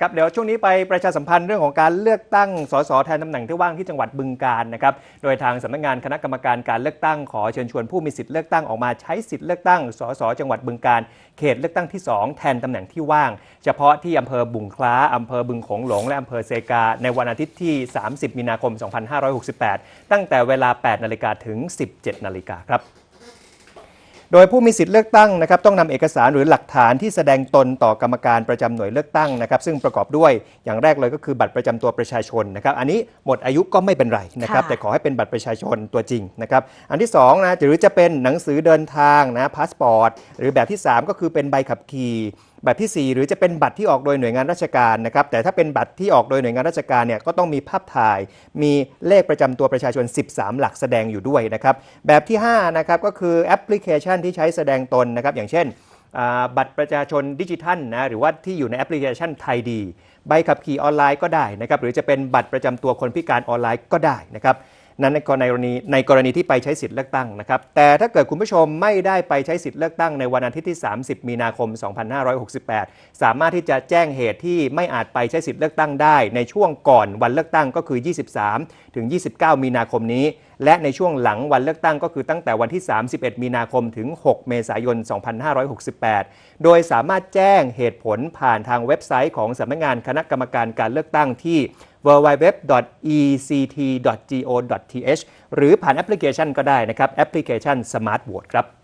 ครับเดี๋ยวช่วงนี้ไปประชาสัมพันธ์เรื่องของการเลือกตั้งสสแทนตำแหน่งที่ว่างที่จังหวัดบึงกาฬนะครับ โดยทางสำนักงานคณะกรรมการการเลือกตั้งขอเชิญชวนผู้มีสิทธิ์เลือกตั้งออกมาใช้สิทธิ์เลือกตั้งสสจังหวัดบึงกาฬเขตเลือกตั้งที่ 2 แทนตำแหน่งที่ว่าง เฉพาะที่อำเภอบุงคล้าอำเภอบึงโขงหลง และอำเภอเซกา ในวันอาทิตย์ที่ 30 มีนาคม 2568 ตั้งแต่เวลา 8 นาฬิกาถึง 17 นาฬิกาครับ โดยผู้มีสิทธิ์เลือกตั้งนะครับต้องนำเอกสารหรือหลักฐานที่แสดงตนต่อกรรมการประจำหน่วยเลือกตั้งนะครับซึ่งประกอบด้วยอย่างแรกเลยก็คือบัตรประจำตัวประชาชนนะครับอันนี้หมดอายุก็ไม่เป็นไรนะครับค่ะแต่ขอให้เป็นบัตรประชาชนตัวจริงนะครับอันที่สองนะหรือจะเป็นหนังสือเดินทางนะพาสปอร์ตหรือแบบที่ 3 ก็คือเป็นใบขับขี่ แบบทีสี่ 4 หรือจะเป็นบัตรที่ออกโดยหน่วยงานราชการนะครับแต่ถ้าเป็นบัตรที่ออกโดยหน่วยงานราชการเนี่ยก็ต้องมีภาพถ่าย มีเลขประจำตัวประชาชน 13 หลักแสดงอยู่ด้วยนะครับแบบที่5นะครับก็คือแอปพลิเคชันที่ใช้แสดงตนนะครับอย่างเช่นบัตรประชาชนดิจิทัลนะหรือว่าที่อยู่ในแอปพลิเคชันไทยดี ใบขับขี่ออนไลน์ก็ได้นะครับหรือจะเป็นบัตรประจำตัวคนพิการออนไลน์ก็ได้นะครับ นั้นในกรณีในกรณีที่ไปใช้สิทธิ์เลือกตั้งนะครับ แต่ถ้าเกิดคุณผู้ชมไม่ได้ไปใช้สิทธิ์เลือกตั้งในวันอาทิตย์ที่ 30 มีนาคม 2568 สามารถที่จะแจ้งเหตุที่ไม่อาจไปใช้สิทธิ์เลือกตั้งได้ ในช่วงก่อนวันเลือกตั้งก็คือ 23 ถึง 29 มีนาคมนี้ และในช่วงหลังวันเลือกตั้งก็คือตั้งแต่วันที่ 31 มีนาคมถึง 6 เมษายน 2568 โดยสามารถแจ้งเหตุผลผ่านทางเว็บไซต์ของสำนักงานคณะกรรมการการเลือกตั้งที่ www.ect.go.th หรือผ่านแอปพลิเคชันก็ได้นะครับแอปพลิเคชัน Smart Vote ครับ